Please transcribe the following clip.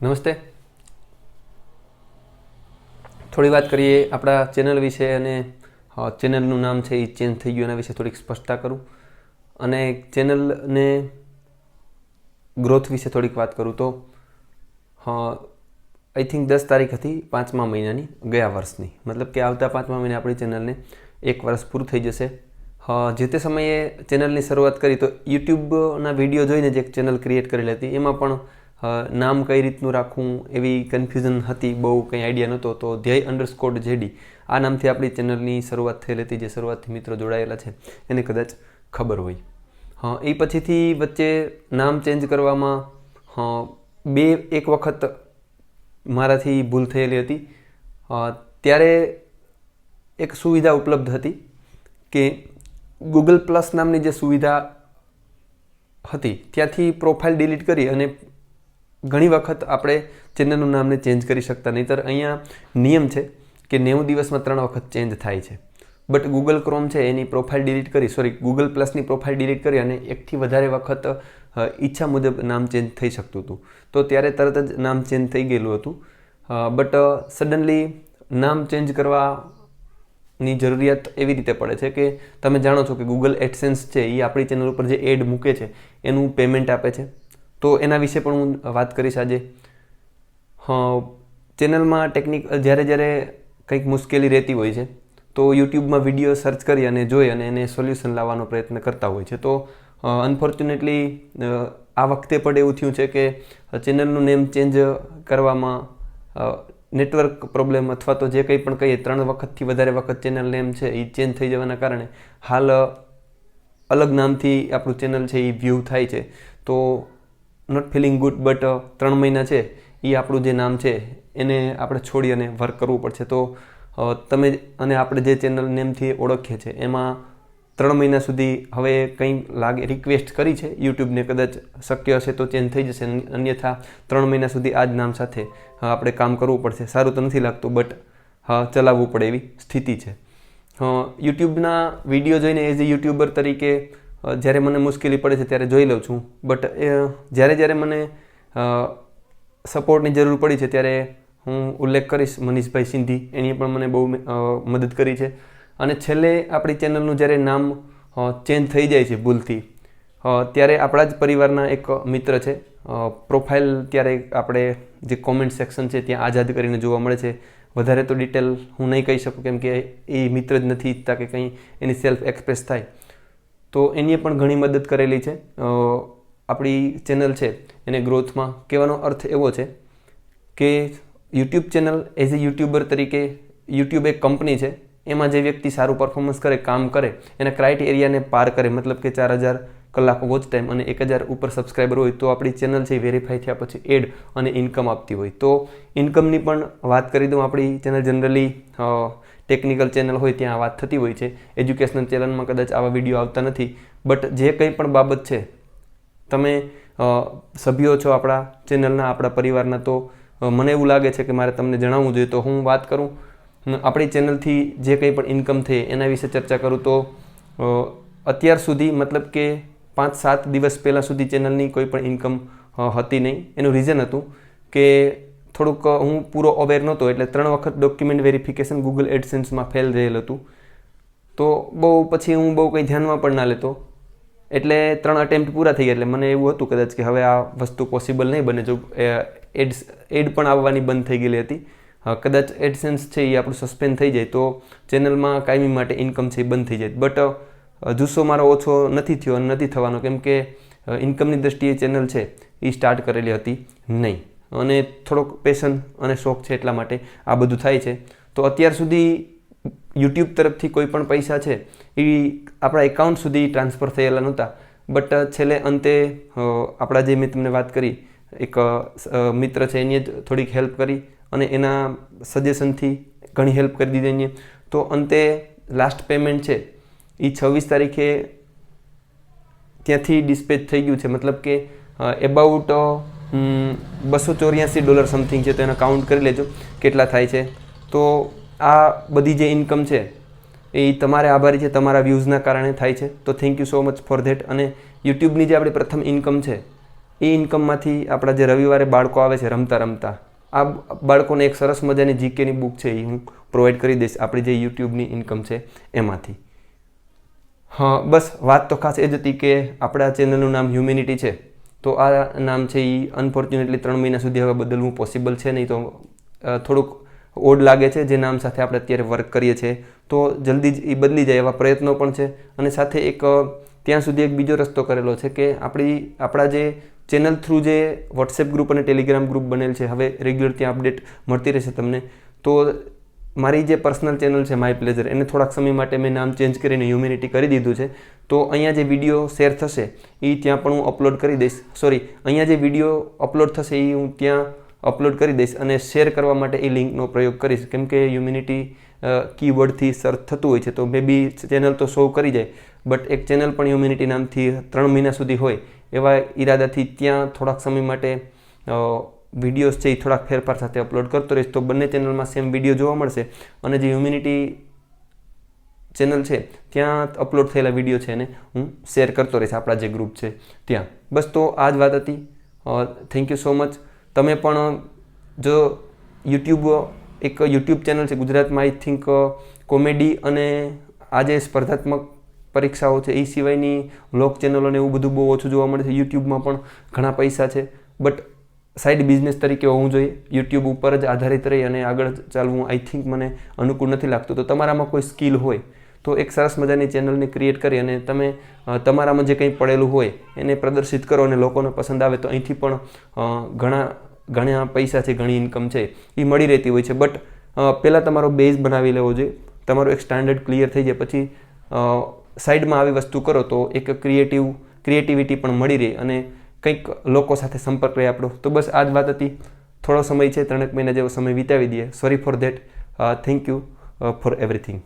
નમસ્તે. થોડી વાત કરીએ આપણા ચેનલ વિશે અને ચેનલનું નામ છે એ ચેન્જ થઈ ગયું, એના વિશે થોડીક સ્પષ્ટતા કરું. અને ચેનલને ગ્રોથ વિશે થોડીક વાત કરું તો આઈ થિંક દસ તારીખ હતી પાંચમા મહિનાની, ગયા વર્ષની. મતલબ કે આવતા પાંચમા મહિને આપણી ચેનલને એક વર્ષ પૂરું થઈ જશે. જે તે સમયે ચેનલની શરૂઆત કરી તો યુટ્યુબના વીડિયો જોઈને જે એક ચેનલ ક્રિએટ કરેલી હતી. એમાં પણ નામ કઈ રીતનું રાખવું? એવી કન્ફ્યુઝન હતી, બહુ કંઈ આઈડિયા નહોતો. તો ધ્યેય અંડરસ્કોડ જેડી. આ નામથી આપણી ચેનલની શરૂઆત થયેલી હતી, જે શરૂઆતથી મિત્રો જોડાયેલા છે. એને કદાચ ખબર હોય. હા, એ પછીથી વચ્ચે નામ ચેન્જ કરવામાં, હા, બે, એક વખત મારાથી ભૂલ થયેલી હતી. ત્યારે એક સુવિધા ઉપલબ્ધ હતી કે ગૂગલ પ્લસ નામની જે સુવિધા હતી, ત્યાંથી પ્રોફાઇલ ડિલીટ કરી અને ઘણી વખત આપણે ચેનલનું નામને ચેન્જ કરી શકતા નહીંતર અહીંયા નિયમ છે કે નેવું દિવસમાં ત્રણ વખત ચેન્જ થાય છે. બટ ગૂગલ ક્રોમ છે, એની પ્રોફાઇલ ડિલીટ કરી સોરી ગૂગલ પ્લસની પ્રોફાઇલ ડિલીટ કરી અને એકથી વધારે વખત ઈચ્છા મુજબ નામ ચેન્જ થઈ શકતું હતું. તો ત્યારે તરત જ નામ ચેન્જ થઈ ગયેલું હતું. બટ સડનલી નામ ચેન્જ કરવાની જરૂરિયાત એવી રીતે પડે છે કે તમે જાણો છો કે ગૂગલ એડસેન્સ છે એ આપણી ચેનલ ઉપર જે એડ મૂકે છે, એનું પેમેન્ટ આપે છે. તો એના વિશે પણ હું વાત કરીશ આજે. ચેનલમાં ટેકનિક જ્યારે જ્યારે કંઈક મુશ્કેલી રહેતી હોય છે, તો યુટ્યુબમાં વીડિયો સર્ચ કરી અને જોઈ અને એને સોલ્યુશન લાવવાનો પ્રયત્ન કરતા હોય છે. તો અનફોર્ચ્યુનેટલી આ વખતે પણ એવું થયું છે કે, ચેનલનું નેમ ચેન્જ કરવામાં નેટવર્ક પ્રોબ્લેમ અથવા તો જે કંઈ પણ કહીએ, ત્રણ વખતથી વધારે વખત ચેનલ નેમ છે એ ચેન્જ થઈ જવાના કારણે હાલ અલગ નામથી આપણું ચેનલ છે એ વ્યૂ થાય છે. તો નોટ ફિલિંગ ગુડ બટ ત્રણ મહિના છે એ આપણું જે નામ છે, એને આપણે છોડી અને વર્ક કરવું પડશે. તો તમે અને આપણે જે ચેનલ નેમથી ઓળખીએ છીએ, એમાં ત્રણ મહિના સુધી હવે કંઈ લાગે રિક્વેસ્ટ કરી છે યુટ્યુબને કદાચ શક્ય હશે તો ચેન્જ થઈ જશે. અન્યથા ત્રણ મહિના સુધી આ જ નામ સાથે આપણે કામ કરવું પડશે. સારું તો નથી લાગતું બટ હા ચલાવવું પડે એવી સ્થિતિ છે. યુટ્યુબના વીડિયો જોઈને એઝ એ યુટ્યુબર તરીકે જ્યારે મને મુશ્કેલી પડે છે ત્યારે જોઈ લઉં છું. બટ જ્યારે જ્યારે મને સપોર્ટની જરૂર પડી છે ત્યારે હું ઉલ્લેખ કરીશ મનીષભાઈ સિંધી. એની પણ મને બહુ મદદ કરી છે. અને છેલ્લે આપણી ચેનલનું જ્યારે નામ ચેન્જ થઈ જાય છે ભૂલથી ત્યારે આપણા જ પરિવારના એક મિત્ર છે. પ્રોફાઇલ ત્યારે આપણે જે કોમેન્ટ સેક્શન છે ત્યાં આઝાદ કરીને જોવા મળે છે. વધારે તો ડિટેલ હું નહીં કહી શકું કેમ કે એ મિત્ર જ નથી ઈચ્છતા કે કંઈ એની સેલ્ફ એક્સપ્રેસ થાય. તો એની પણ ઘણી મદદ કરેલી છે. આપણી ચેનલ છે, એને ગ્રોથમાં કહેવાનો અર્થ એવો છે કે YouTube channel as a YouTuber તરીકે યુટ્યુબ એક કંપની છે, એમાં જે વ્યક્તિ સારું પરફોર્મન્સ કરે, કામ કરે, એના ક્રાઇટેરિયાને પાર કરે, મતલબ કે ચાર હજાર કલાક વોચ ટાઈમ અને એક હજાર ઉપર સબસ્ક્રાઈબર હોય તો આપણી ચેનલ છે વેરીફાઈ થયા પછી એડ અને ઇન્કમ આપતી હોય. તો ઇન્કમની પણ વાત કરી દઉં આપણી ચેનલ જનરલી ટેકનિકલ ચેનલ હોય ત્યાં વાત થતી હોય છે. એજ્યુકેશનલ ચેનલમાં કદાચ આવા વીડિયો આવતા નથી. બટ જે કંઈ પણ બાબત છે, તમે સભ્યો છો આપણા ચેનલના, આપણા પરિવારના, તો મને એવું લાગે છે કે મારે તમને જણાવવું જોઈએ. તો હું વાત કરું આપણી ચેનલથી જે કંઈ પણ ઇન્કમ થઈ એના વિશે ચર્ચા કરું, તો અત્યાર સુધી મતલબ કે પાંચ સાત દિવસ પહેલાં સુધી ચેનલની કોઈ પણ ઇન્કમ હતી નહીં. એનું રીઝન હતું કે થોડુંક હું પૂરો અવેર નહોતો એટલે ત્રણ વખત ડોક્યુમેન્ટ વેરિફિકેશન ગૂગલ એડસેન્સમાં ફેલ રહેલ હતું. તો બહુ પછી હું બહુ કંઈ ધ્યાનમાં પણ ના લેતો. એટલે ત્રણ અટેમ્પ્ટ પૂરા થઈ ગયા એટલે મને એવું હતું કદાચ કે હવે આ વસ્તુ પોસિબલ નહીં બને. જો એડ્સ એડ પણ આવવાની બંધ થઈ ગયેલી હતી. કદાચ એડસેન્સ છે એ આપણું સસ્પેન્ડ થઈ જાય તો ચેનલમાં કાયમી માટે ઇન્કમ છે એ બંધ થઈ જાય. બટ જુસ્સો મારો ઓછો નથી થયો અને નથી થવાનો કેમ કે ઇન્કમની દ્રષ્ટિએ ચેનલ છે એ સ્ટાર્ટ કરેલી હતી નહીં. અને થોડોક પેશન અને શોખ છે એટલા માટે આ બધું થાય છે. તો અત્યાર સુધી યુટ્યુબ તરફથી કોઈ પણ પૈસા છે, એ આપણા એકાઉન્ટ સુધી ટ્રાન્સફર થયેલા નહોતા. બટ છેલ્લે અંતે આપણા જે મેં તમને વાત કરી, એક મિત્ર છે એની જ થોડીક હેલ્પ કરી અને એના સજેશનથી ઘણી હેલ્પ કરી દીધી એને. તો અંતે લાસ્ટ પેમેન્ટ છે, એ છવ્વીસ તારીખે ત્યાંથી ડિસ્પેચ થઈ ગયું છે. મતલબ કે એબાઉટ બસો ચોર્યાસી ડોલર સમથિંગ છે તો એને કાઉન્ટ કરી લેજો, કેટલા થાય છે. તો આ બધી જે ઇન્કમ છે, એ તમારે આભારી છે, તમારા વ્યૂઝના કારણે થાય છે. તો thank you so much for that અને યુટ્યુબની જે આપણી પ્રથમ ઇન્કમ છે, એ ઇન્કમમાંથી આપણા જે રવિવારે બાળકો આવે છે, રમતા રમતા, આ બાળકોને એક સરસ મજાની જીકેની બુક છે, એ હું પ્રોવાઈડ કરી દઈશ આપણી જે યુટ્યુબની ઇન્કમ છે, એમાંથી. હા, બસ, વાત તો ખાસ એ જ હતી કે આપણા ચેનલનું નામ હ્યુમેનિટી છે. તો આ નામ છે એ અનફોર્ચ્યુનેટલી ત્રણ મહિના સુધી હવે બદલવું પોસિબલ છે, નહીં તો થોડુંક ઓડ લાગે છે જે નામ સાથે આપણે અત્યારે વર્ક કરીએ છીએ. તો જલ્દી જ એ બદલી જાય એવા પ્રયત્નો પણ છે. અને સાથે એક ત્યાં સુધી એક બીજો રસ્તો કરેલો છે કે આપણી, આપણા જે ચેનલ થ્રુ જે વોટ્સએપ ગ્રુપ અને ટેલિગ્રામ ગ્રુપ બનેલ છે, હવે રેગ્યુલર ત્યાં અપડેટ મળતી રહેશે તમને. તો મારી જે પર્સનલ ચેનલ છે માય પ્લેઝર એને થોડાક સમય માટે મેં નામ ચેન્જ કરીને હ્યુમેનિટી કરી દીધું છે. તો અહીંયા જે વીડિયો શેર થશે એ ત્યાં પણ હું અપલોડ કરી દઈશ. સોરી અહીંયા જે વીડિયો અપલોડ થશે એ હું ત્યાં અપલોડ કરી દઈશ અને શેર કરવા માટે એ લિંકનો પ્રયોગ કરીશ. કેમ કે હ્યુમિનિટી કીવર્ડથી સર્ચ થતું હોય છે, તો મે બી ચેનલ તો શો કરી જાય બટ એક ચેનલ પણ હ્યુમિનિટી નામથી ત્રણ મહિના સુધી હોય, એવા ઈરાદાથી ત્યાં થોડાક સમય માટે વિડીયોઝ છે એ થોડાક ફેરફાર સાથે અપલોડ કરતો રહીશ. તો બંને ચેનલમાં સેમ વીડિયો જોવા મળશે અને જે હ્યુમિનિટી ચેનલ છે, ત્યાં અપલોડ થયેલા વીડિયો છે એને હું શેર કરતો રહીશ, આપણા જે ગ્રુપ છે, ત્યાં. બસ તો આ જ વાત હતી. થેન્ક યુ સો મચ તમે પણ, જો યુટ્યુબ એક યુટ્યુબ ચેનલ છે, ગુજરાતમાં આઈ થિંક કોમેડી અને આ જે સ્પર્ધાત્મક પરીક્ષાઓ છે, એ સિવાયની વ્લોગ ચેનલોને એવું બધું બહુ ઓછું જોવા મળે છે. યુટ્યુબમાં પણ ઘણા પૈસા છે. બટ સાઈડ બિઝનેસ તરીકે હોવું જોઈએ. યુટ્યુબ ઉપર જ આધારિત રહી અને આગળ ચાલવું આઈ થિંક મને અનુકૂળ નથી લાગતું. તો તમારામાં કોઈ સ્કિલ હોય તો એક સરસ મજાની ચેનલને ક્રિએટ કરી અને તમે તમારામાં જે કંઈ પડેલું હોય એને પ્રદર્શિત કરો અને લોકોને પસંદ આવે તો અહીંથી પણ ઘણા ઘણા પૈસા છે, ઘણી ઇન્કમ છે એ મળી રહેતી હોય છે. બટ પહેલાં તમારો બેઝ બનાવી લેવો જોઈએ. તમારો એક સ્ટાન્ડર્ડ ક્લિયર થઈ જાય. પછી સાઈડમાં આવી વસ્તુ કરો તો એક ક્રિએટિવ ક્રિએટિવિટી પણ મળી રહે અને કંઈક લોકો સાથે સંપર્ક રહે આપણો. તો બસ આ જ વાત હતી. થોડો સમય છે, ત્રણેક મહિના જેવો સમય વિતાવી દઈએ. Sorry for that thank you for everything